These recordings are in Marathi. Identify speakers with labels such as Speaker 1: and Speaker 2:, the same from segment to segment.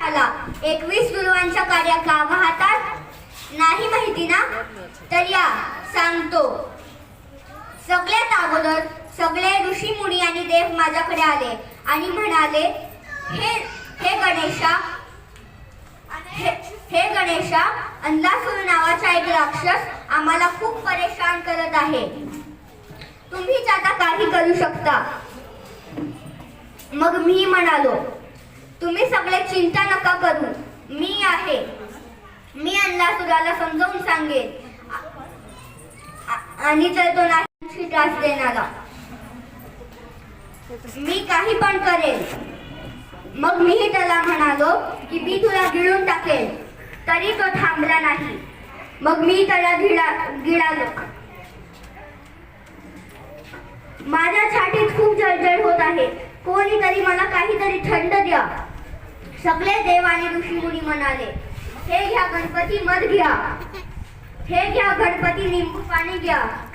Speaker 1: आला. एकवीस दुर्वांच्या कार्या हातात नाही माहिती ना? तर या सांगतो. सगळ्यात अगोदर सगळे ऋषी मुनी आणि देव माझ्याकडे आले आणि म्हणाले हे हे गणेशा हे हे गणेशा अंधासूर नावाचा एक राक्षस आम्हाला खूप परेशान करत आहे. तुम्हीच आता काही करू शकता. मग मी म्हणालो तुम्ही सगळे चिंता नका करू. मी आहे. मी अन्नासुराला समजावून सांगेन. आणि जर तो नाही त्रास देणारा. मी काही पण करेन. मग मीही त्याला म्हणालो की मी तुला गिळून टाकेन. तरी तो थांबला नाही. मग मी त्याला गिळा गिळालो. माझ्या छातीत खूप जळजळ होत आहे. कोणीतरी मला काहीतरी थंड द्या. सगळे देव आणि ऋषीमुनी म्हणाले हे घ्या गणपती मध घ्या. हे घ्या गणपती निंबू पाणी घ्या.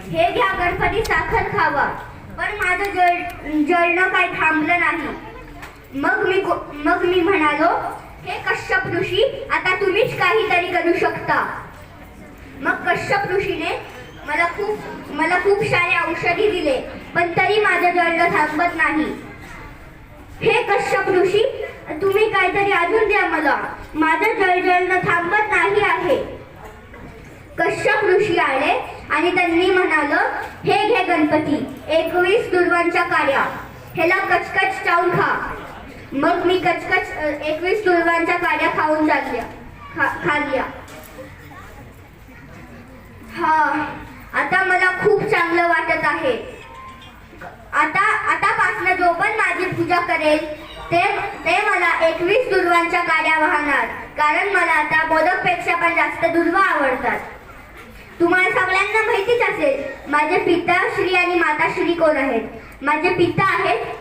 Speaker 1: हे घ्या गणपती साखर खावा. पण माझं जळ जळणं काही थांबलं नाही. मग मी गो- मग मी म्हणालो हे कश्यप ऋषी आता तुम्हीच काहीतरी करू शकता. मग कश्यप ऋषीने मला खूप मला खूप सारे औषधी दिले पण तरी माझं जळणं थांबत नाही. हे कश्यप ऋषी तुम्ही काहीतरी अजून द्या मला. माझं जळजळणं थांबत नाही आहे. कश्यप ऋषी आले आणि त्यांनी म्हणाल हे घे गणपती एकवीस दुर्वांच्या कार्या ह्याला कचकच चावून खा. मग मी कचकच एकवीस दुर्वांच्या कार्या खाऊन चालल्या. खा खाल्ल्या. हा आता मला खूप चांगलं वाटत आहे. आता आतापासनं जो पण माझी पूजा करेल ते ते मला एकवीस दुर्वांच्या गाड्या वाहणार. कारण मला आता मोदकपेक्षा पण जास्त दुर्वा आवडतात. तुम्हाला सगळ्यांना माहितीच असेल माझे पिता श्री आणि माता श्री कोण आहेत? माझे पिता आहेत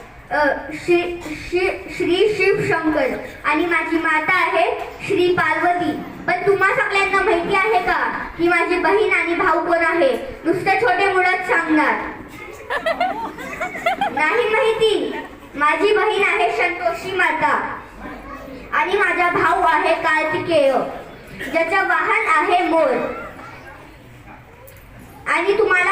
Speaker 1: श्री श्री श्री शिव शंकर आणि माझी माता आहे श्री पार्वती. पण तुम्हा सगळ्यांना माहिती आहे का की माझी बहीण आणि भाऊ कोण आहे? नुसते छोटे मुळच सांगणार. नाही माहिती. माझी बहीण आहे संतोषी माता. आणि माझा भाऊ आहे कार्तिकेय ज्याचं वाहन आहे मोर. आणि तुम्हाला